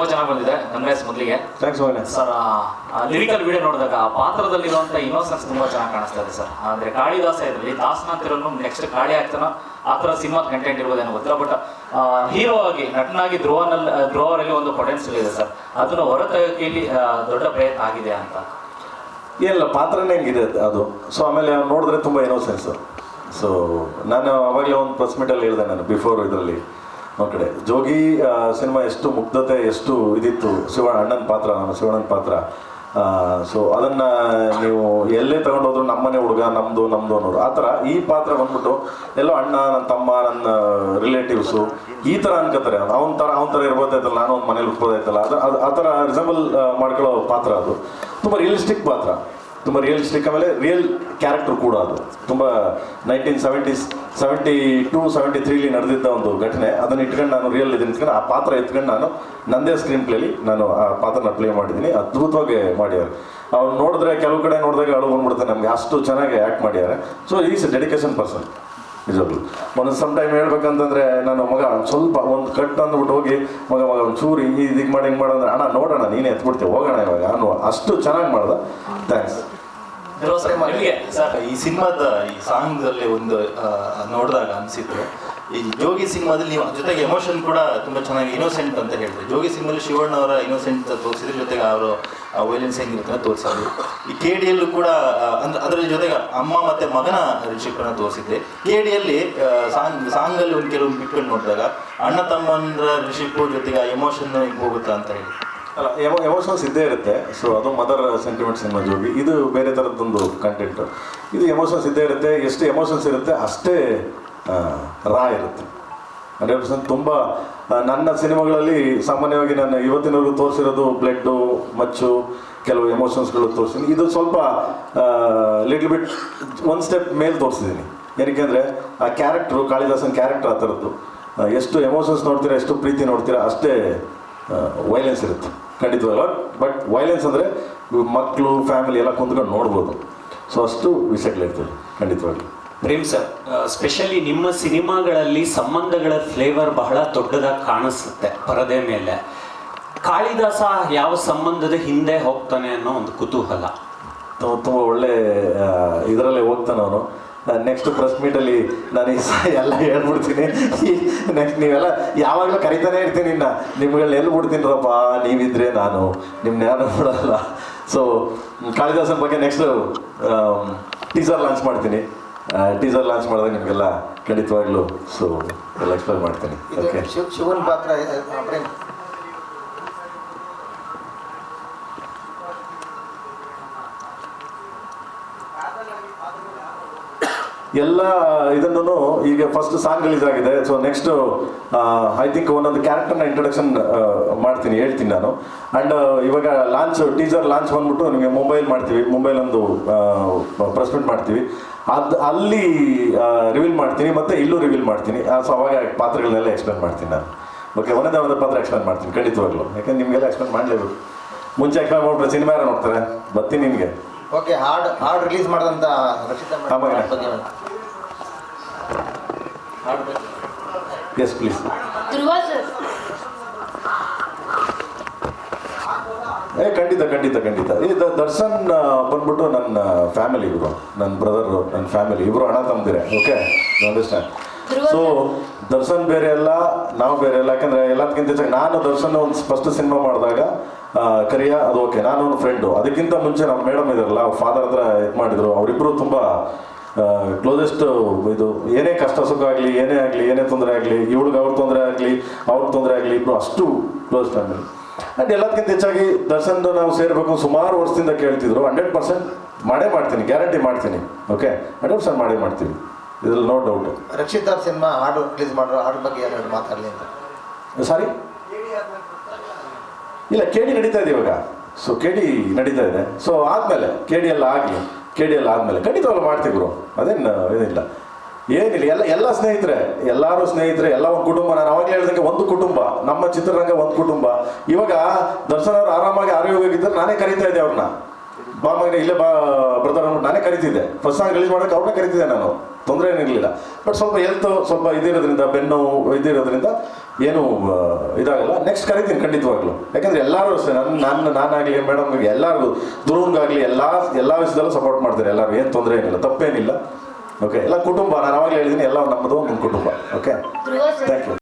ತುಂಬಾ ಚೆನ್ನಾಗಿ ಬಂದಿದೆ ಕಂಗ್ರೆಸ್ ಮೊದಲಿಗೆ. ಥ್ಯಾಂಕ್ಸ್ ಸರ್ ಲಿರಿಕಲ್ ವಿಡಿಯೋ ನೋಡಿದಾಗ ಆ ಪಾತ್ರದಲ್ಲಿರುವಂತ ಇನ್ನೋಸೆನ್ಸ್ ತುಂಬಾ ಚೆನ್ನಾಗಿ ಕಾಣಿಸ್ತಾ ಇದೆ ಸರ್ ಅಂದ್ರೆ ಕಾಳಿದಾಸ ಇದರಲ್ಲಿ ದಾಸನಂತಿರನ್ನು ನೆಕ್ಸ್ಟ್ ಕಾಳಿ ಆಗ್ತಾನ ಆ ಥರ ಸಿನಿಮಾ ಕಂಟೆಂಟ್ ಇರ್ಬೋದೇನೋ ಗೊತ್ತಿಲ್ಲ ಬಟ್ ಹೀರೋ ಆಗಿ ನಟನಾಗಿ ಧ್ರುವನಲ್ಲಿ ಧ್ರುವರಲ್ಲಿ ಒಂದು ಪೊಟೆನ್ಷಿಯಲ್ ಇದೆ ಸರ್ ಅದನ್ನು ಹೊರತೆಗೆಯಲ್ಲಿ ದೊಡ್ಡ ಪ್ರಯತ್ನ ಆಗಿದೆ ಅಂತ. ಇಲ್ಲ ಪಾತ್ರನೇ ಹೆಂಗಿದೆ ಅದು ಸೊ ಆಮೇಲೆ ನೋಡಿದ್ರೆ ತುಂಬ ಇನ್ನೋಸೆನ್ಸ್ ಸೊ ನಾನು ಅವಾಗಲೇ ಒಂದು ಪ್ರೆಸ್ ಮೀಟಲ್ಲಿ ಹೇಳಿದೆ ನಾನು ಬಿಫೋರ್ ಇದರಲ್ಲಿ. ಒಂದು ಕಡೆ. ಜೋಗಿ ಸಿನಿಮಾ ಎಷ್ಟು ಮುಗ್ಧತೆ, ಎಷ್ಟು ಇದಿತ್ತು? ಶಿವ ಅಣ್ಣನ ಪಾತ್ರ ನಾನು ಶಿವಣ್ಣನ ಪಾತ್ರ. ಸೊ ಅದನ್ನು ನೀವು ಎಲ್ಲೇ ತಗೊಂಡೋದ್ರು ನಮ್ಮನೆ ಹುಡುಗ ನಮ್ಮದು ನಮ್ಮದು ಅನ್ನೋದು ಆ ಥರ ಈ ಪಾತ್ರ ಬಂದ್ಬಿಟ್ಟು ಎಲ್ಲೋ ಅಣ್ಣ, ನನ್ನ ತಮ್ಮ, ನನ್ನ ರಿಲೇಟಿವ್ಸು ಈ ಥರ ಅನ್ಕೋತಾರೆ. ಅವನ ಥರ ಅವನ ಥರ ಇರ್ಬೋದಾಯ್ತಲ್ಲ, ನಾನು ಒಂದು ಮನೇಲಿ ಉಟ್ಬೋದಾಯ್ತಲ್ಲ ಅದು ಅದು, ಆ ಥರ ರಿಸಂಬಲ್ ಮಾಡ್ಕೊಳ್ಳೋ ಪಾತ್ರ ಅದು. ತುಂಬ ರಿಯಲಿಸ್ಟಿಕ್ ಪಾತ್ರ. ತುಂಬ ರಿಯಲಿಸ್ಟಿಕ್ ಆಮೇಲೆ ರಿಯಲ್ ಕ್ಯಾರೆಕ್ಟರ್ ಕೂಡ ಅದು. ತುಂಬ nineteen seventy seventy two seventy ತ್ರೀಲಿ ನಡೆದಿದ್ದ ಒಂದು ಘಟನೆ. ಅದನ್ನು ಇಟ್ಕೊಂಡು ನಾನು ರಿಯಲ್ ಇದನ್ನು ಇಟ್ಕೊಂಡು ಆ ಪಾತ್ರ ಎತ್ಕೊಂಡು ನಾನು ನಂದೇ ಸ್ಕ್ರೀನ್ ಪ್ಲೇಲಿ ನಾನು ಆ ಪಾತ್ರನ ಪ್ಲೇ ಮಾಡಿದ್ದೀನಿ. ಅದ್ಭುತವಾಗಿ ಮಾಡ್ಯಾರೆ ಅವ್ರು ನೋಡಿದ್ರೆ ಕೆಲವು ಕಡೆ ನೋಡಿದಾಗ ಅಳು ಬಂದ್ಬಿಡುತ್ತೆ ನಮಗೆ. ಅಷ್ಟು ಚೆನ್ನಾಗಿ ಆ್ಯಕ್ಟ್ ಮಾಡ್ಯಾರೆ ಸೊ ಈಸ್ ಡೆಡಿಕೇಶನ್ ಪರ್ಸನ್ ನಿಜವಾಗ್ಲು. ಒಂದು ಸಮ್ ಟೈಮ್ ಹೇಳ್ಬೇಕಂತಂದ್ರೆ ನಾನು ಮಗ ಸ್ವಲ್ಪ ಒಂದು ಕಟ್ ಅಂದ್ಬಿಟ್ಟು ಹೋಗಿ, ಮಗ ಮಗ ಒಂದು ಚೂರು ಹಿಂಗೆ ಇದಕ್ಕೆ ಮಾಡಿ ಹಿಂಗೆ ಮಾಡಂದ್ರೆ ಅಣ್ಣ ನೋಡೋಣ ನೀನೇ ಎತ್ಬಿಡ್ತೀವಿ ಹೋಗೋಣ ಇವಾಗ. ಅನ್ನುವ ಅಷ್ಟು ಚೆನ್ನಾಗಿ ಮಾಡ್ದ. ಥ್ಯಾಂಕ್ಸ್ ಧ್ರುವ ಸರ್ ನಿಮಗೆ ಸರ್ ಈ ಸಿನಿಮಾದ ಈ ಸಾಂಗ್ ಅಲ್ಲಿ ಒಂದು ನೋಡಿದಾಗ ಅನ್ಸಿತ್ತು. ಈ ಜೋಗಿ ಸಿನಿಮಾದಲ್ಲಿ ನೀವು ಜೊತೆಗೆ ಎಮೋಷನ್ ಕೂಡ ತುಂಬಾ ಚೆನ್ನಾಗಿ ಇನೋಸೆಂಟ್ ಅಂತ ಹೇಳಿದ್ರೆ ಜೋಗಿ ಸಿನಿಮಾದಲ್ಲಿ ಶಿವಣ್ಣ ಅವರ ಇನೋಸೆಂಟ್ ತೋರಿಸಿದ್ರೆ ಜೊತೆಗೆ ಅವರು ವೈಲೆನ್ಸ್ ಹೆಂಗಿರುತ್ತೆ ಅಂತ ತೋರಿಸಿದ್ರು. ಈ ಕೆ ಡಿಯಲ್ಲೂ ಕೂಡ ಅಂದ್ರೆ ಅದರ ಜೊತೆಗೆ ಅಮ್ಮ ಮತ್ತೆ ಮಗನ ರಿಲೇಶನ್ಶಿಪ್ನ ತೋರಿಸಿದ್ರೆ ಕೆ ಡಿಯಲ್ಲಿ ಸಾಂಗ್ ಸಾಂಗಲ್ಲಿ ಒಂದು ಕೆಲವೊಂದು ಬಿಟ್ಕೊಂಡು ನೋಡಿದಾಗ ಅಣ್ಣ ತಮ್ಮನ ರಿಲೇಶನ್ಶಿಪ್ ಜೊತೆಗೆ ಆ ಎಮೋಷನ್ ಹಿಂಗೆ ಹೋಗುತ್ತಾ ಅಂತ ಹೇಳಿ. ಅಲ್ಲ ಎಮೋ ಎಮೋಷನ್ಸ್ ಇದ್ದೇ ಇರುತ್ತೆ. ಸೊ ಅದು ಮದರ್ ಸೆಂಟಿಮೆಂಟ್ ಸಿನಿಮಾ ಜೋಗಿ. ಇದು ಬೇರೆ ಥರದ್ದೊಂದು ಕಂಟೆಂಟ್ ಇದು ಎಮೋಷನ್ಸ್ ಇದ್ದೇ ಇರುತ್ತೆ. ಎಷ್ಟು ಎಮೋಷನ್ಸ್ ಇರುತ್ತೆ, ಅಷ್ಟೇ ರಾ ಇರುತ್ತೆ. ಹಂಡ್ರೆಡ್ ಪರ್ಸೆಂಟ್ ತುಂಬ ನನ್ನ ಸಿನಿಮಾಗಳಲ್ಲಿ ಸಾಮಾನ್ಯವಾಗಿ ನಾನು ಇವತ್ತಿನವರೆಗೂ ತೋರಿಸಿರೋದು ಬ್ಲಡ್ಡು ಮಚ್ಚು, ಕೆಲವು ಎಮೋಷನ್ಸ್ಗಳು ತೋರಿಸಿದ್ದೀನಿ ಇದು ಸ್ವಲ್ಪ ಲಿಟ್ಲ್ ಬಿಟ್ ಒಂದು ಸ್ಟೆಪ್ ಮೇಲೆ ತೋರಿಸಿದ್ದೀನಿ ಏನಕ್ಕೆ ಅಂದರೆ, ಆ ಕ್ಯಾರೆಕ್ಟ್ರು ಕಾಳಿದಾಸನ್ ಕ್ಯಾರೆಕ್ಟರ್ ಆ ಥರದ್ದು ಎಷ್ಟು ಎಮೋಷನ್ಸ್ ನೋಡ್ತೀರಾ, ಎಷ್ಟು ಪ್ರೀತಿ ನೋಡ್ತೀರಾ, ಅಷ್ಟೇ ವೈಲೆನ್ಸ್ ಇರುತ್ತೆ. ಖಂಡಿತವಲ್ಲ ಬಟ್ ವೈಲೆನ್ಸ್ ಅಂದರೆ ಮಕ್ಕಳು ಫ್ಯಾಮಿಲಿ ಎಲ್ಲ ಕುಂತ್ಕೊಂಡು ನೋಡ್ಬೋದು. ಸೊ ಅಷ್ಟು ವಿಷಯಗಳಿರ್ತದೆ ಖಂಡಿತವಾಗಿ. ಪ್ರೇಮ್ ಸರ್ ಸ್ಪೆಷಲಿ ನಿಮ್ಮ ಸಿನಿಮಾಗಳಲ್ಲಿ ಸಂಬಂಧಗಳ ಫ್ಲೇವರ್ ಬಹಳ ದೊಡ್ಡದಾಗಿ ಕಾಣಿಸುತ್ತೆ ಪರದೆ ಮೇಲೆ. ಕಾಳಿದಾಸ ಯಾವ ಸಂಬಂಧದ ಹಿಂದೆ ಹೋಗ್ತಾನೆ ಅನ್ನೋ ಒಂದು ಕುತೂಹಲ. ತುಂಬ ಒಳ್ಳೆ ಇದರಲ್ಲೇ ಹೋಗ್ತಾನೆ ಅವನು. ನೆಕ್ಸ್ಟ್ ಪ್ರೆಸ್ ಮೀಟಲ್ಲಿ ನಾನು ಎಲ್ಲ ಹೇಳ್ಬಿಡ್ತೀನಿ. ನೆಕ್ಸ್ಟ್ ನೀವೆಲ್ಲ ಯಾವಾಗಲೂ ಕರಿತಾನೆ ಇರ್ತೀನಿ ಇನ್ನ. ನಿಮ್ಗಳು ಎಲ್ಲಿ ಬಿಡ್ತೀನಿರಪ್ಪ? ನೀವಿದ್ರೆ ನಾನು. ನಿಮ್ಮನ್ನ ಯಾರು ಬಿಡಲ್ಲ ಸೊ ಕಾಳಿದಾಸನ ಬಗ್ಗೆ ನೆಕ್ಸ್ಟ್ ಟೀಸರ್ ಲಾಂಚ್ ಮಾಡ್ತೀನಿ. ಟೀಸರ್ ಲಾಂಚ್ ಮಾಡಿದಾಗ ನಿಮಗೆಲ್ಲ ಖಂಡಿತವಾಗ್ಲೂ ಸೊ ಎಲ್ಲ ಎಕ್ಸ್ಪ್ಲೈನ್ ಮಾಡ್ತೀನಿ. ಓಕೆ ಶಿವನ್ ಪಾತ್ರ ಎಲ್ಲ ಇದನ್ನು ಈಗ ಫಸ್ಟ್ ಸಾಂಗ್ ರಿಲೀಸ್ ಆಗಿದೆ. ಸೊ ನೆಕ್ಸ್ಟ್ ಐ ಥಿಂಕ್ ಒಂದೊಂದು ಕ್ಯಾರೆಕ್ಟರ್ನ ಇಂಟ್ರೊಡಕ್ಷನ್ ಮಾಡ್ತೀನಿ ಹೇಳ್ತೀನಿ ನಾನು. ಆ್ಯಂಡ್ ಇವಾಗ ಲಾಂಚ್ ಟೀಸರ್ ಲಾಂಚ್ ಬಂದ್ಬಿಟ್ಟು ನಿಮಗೆ ಮೊಬೈಲ್ ಮಾಡ್ತೀವಿ. ಮೊಬೈಲ್ ಒಂದು ಪ್ರೆಸ್ ಮೀಟ್ ಮಾಡ್ತೀವಿ. ಅದು ಅಲ್ಲಿ ರಿವೀಲ್ ಮಾಡ್ತೀನಿ ಮತ್ತೆ ಇಲ್ಲೂ ರಿವೀಲ್ ಮಾಡ್ತೀನಿ. ಸೊ ಅವಾಗ ಪಾತ್ರಗಳನ್ನೆಲ್ಲ ಎಕ್ಸ್ಪ್ಲೇನ್ ಮಾಡ್ತೀನಿ ನಾನು. ಓಕೆ ಒಂದೇ ಒಂದು ಪಾತ್ರ ಎಕ್ಸ್ಪ್ಲೇನ್ ಮಾಡ್ತೀನಿ ಖಂಡಿತವಾಗ್ಲು. ಯಾಕಂದ್ರೆ ನಿಮಗೆಲ್ಲ ಎಕ್ಸ್ಪ್ಲೇನ್ ಮಾಡಲೇಬೇಕು. ಮುಂಚೆ ಎಕ್ಸ್ಪ್ಲೇನ್ ಮಾಡ್ಬಿಟ್ರೆ ಸಿನಿಮಾ ಯಾರು ನೋಡ್ತಾರೆ? ಬರ್ತೀನಿ ನಿಮಗೆ. ಓಕೆ ಹಾಡ್ ಹಾಡ್ ರಿಲೀಸ್ ಮಾಡಿದಂತ ರಕ್ಷಿತಾ ಹಾ, ಮಗನೇ. ಮೇಡಮ್ ಬಗ್ಗೆ ಹೇಳಿ. ಹಾಡ್ ಬಗ್ಗೆ ಎಸ್ ಪ್ಲೀಸ್ ಏ ಖಂಡಿತ ಖಂಡಿತ ಖಂಡಿತ. ಈ ದರ್ಶನ್ ಬಂದ್ಬಿಟ್ಟು ನನ್ನ ಫ್ಯಾಮಿಲಿ ಇವರು. ನನ್ನ ಬ್ರದರ್ ನನ್ನ ಫ್ಯಾಮಿಲಿ ಇವರು ಹಣ ತಂದಿರೆ ಓಕೆ ಅಂಡರ್ಸ್ಟ್ಯಾಂಡ್ ಸೊ ದರ್ಶನ್ ಬೇರೆ ಅಲ್ಲ ನಾವು ಬೇರೆ ಅಲ್ಲ. ಯಾಕಂದ್ರೆ ಎಲ್ಲದಕ್ಕಿಂತ ಹೆಚ್ಚಾಗಿ ನಾನು ದರ್ಶನ್ ಒಂದು ಫಸ್ಟ್ ಸಿನಿಮಾ ಮಾಡಿದಾಗ ಕರಿಯ ಅದು ಓಕೆ ನಾನು ಒಂದು ಫ್ರೆಂಡು ಅದಕ್ಕಿಂತ ಮುಂಚೆ ನಮ್ಮ ಮೇಡಮ್ ಇದಾರಲ್ಲ ಅವ್ರ ಫಾದರ್ ಹತ್ರ ಇದು ಮಾಡಿದ್ರು. ಅವರಿಬ್ಬರು ತುಂಬ ಕ್ಲೋಸೆಸ್ಟ್ ಇದು ಏನೇ ಕಷ್ಟ ಸುಖ ಆಗಲಿ ಏನೇ ಆಗಲಿ ಏನೇ ತೊಂದರೆ ಆಗಲಿ ಇವಳಿಗೆ ಅವ್ರ ತೊಂದರೆ ಆಗಲಿ ಅವ್ರ ತೊಂದರೆ ಆಗಲಿ ಇಬ್ಬರು ಅಷ್ಟು ಕ್ಲೋಸ್ ಫ್ಯಾಮಿಲಿ ಆ್ಯಂಡ್ ಎಲ್ಲದಕ್ಕಿಂತ ಹೆಚ್ಚಾಗಿ ದರ್ಶನ್ ನಾವು ಸೇರಬೇಕು ಸುಮಾರು ವರ್ಷದಿಂದ ಕೇಳ್ತಿದ್ರು. ಹಂಡ್ರೆಡ್ ಪರ್ಸೆಂಟ್ ಮಾಡೇ ಮಾಡ್ತೀನಿ ಗ್ಯಾರಂಟಿ ಮಾಡ್ತೀನಿ. ಓಕೆ ಹಂಡ್ರೆಡ್ ಪರ್ಸೆಂಟ್ ಮಾಡೇ ಮಾಡ್ತೀವಿ ಇದ್ರಲ್ಲಿ ನೋ ಡೌಟ್ ರಕ್ಷಿತಾ ಸಿನಿಮಾ ಹಾಡು ರಿಲೀಸ್ ಮಾಡೋ ಹಾಡು ಬಗ್ಗೆ ಎರಡು ಮಾತಾಡಲಿ ಅಂತ? ಸಾರಿ ಇಲ್ಲ ಕೆ ಡಿ ನಡೀತಾ ಇದೆ ಇವಾಗ. ಸೊ ಕೆ ಡಿ ನಡೀತಾ ಇದೆ. ಸೊ ಆದಮೇಲೆ ಕೆ ಡಿ ಎಲ್ಲ ಆಗಲಿ. ಕೆ ಡಿ ಆದಮೇಲೆ ಖಂಡಿತವಾಗ್ಲೂ ಮಾಡ್ತೀವಿ ಬ್ರೋ ಅದೇನು, ಏನಿಲ್ಲ. ಏನಿಲ್ಲ, ಎಲ್ಲ ಎಲ್ಲ ಸ್ನೇಹಿತರೆ, ಎಲ್ಲರೂ ಸ್ನೇಹಿತರೆ, ಎಲ್ಲ ಒಂದು ಕುಟುಂಬ. ನಾನು ಅವಾಗಲೇ ಹೇಳಿದಂಗೆ ಒಂದು ಕುಟುಂಬ. ನಮ್ಮ ಚಿತ್ರರಂಗ ಒಂದು ಕುಟುಂಬ. ಇವಾಗ ದರ್ಶನ್ ಅವರು ಆರಾಮಾಗಿ ಆರೋಗ್ಯವಾಗಿದ್ದರೆ, ನಾನೇ ಕರಿತಾ ಇದ್ದೆ ಅವ್ರನ್ನ ಬಾ ಇಲ್ಲೇ ಬಾ ಬ್ರದರ್ ಅಂದ್ಬಿಟ್ಟು ನಾನೇ ಕರಿತಿದ್ದೆ. ಫಸ್ಟ್ ಸಾಂಗ್ ರಿಲೀಸ್ ಮಾಡೋಕೆ ಅವ್ರನ್ನ ಕರಿತಿದ್ದೆ ನಾನು. ತೊಂದರೆ ಏನಿರಲಿಲ್ಲ ಬಟ್ ಸ್ವಲ್ಪ ಹೆಲ್ತ್ ಸ್ವಲ್ಪ ಇದಿರೋದ್ರಿಂದ, ಬೆನ್ನು ಇದಿರೋದ್ರಿಂದ ಏನು ಇದಾಗಲ್ಲ. ನೆಕ್ಸ್ಟ್ ಕರಿತೀನಿ ಖಂಡಿತವಾಗ್ಲು. ಯಾಕಂದ್ರೆ ಎಲ್ಲರೂ ಅಷ್ಟೇ ನನ್ನ ನನ್ನ, ನಾನಾಗಲಿ ಮೇಡಮ್ ಎಲ್ಲರಿಗೂ ದುರ್ಗಾಗಲಿ ಎಲ್ಲ ಎಲ್ಲ ವಿಷಯದಲ್ಲೂ ಸಪೋರ್ಟ್ ಮಾಡ್ತಾರೆ ಎಲ್ಲರೂ. ಏನು ತೊಂದರೆ ಏನಿಲ್ಲ, ತಪ್ಪೇನಿಲ್ಲ. ಓಕೆ ಎಲ್ಲ ಕುಟುಂಬ, ನಾನು ಅವಾಗಲೇ ಹೇಳಿದ್ದೀನಿ ಎಲ್ಲ ನಮ್ಮದು ಒಂದು ಕುಟುಂಬ. Okay thank you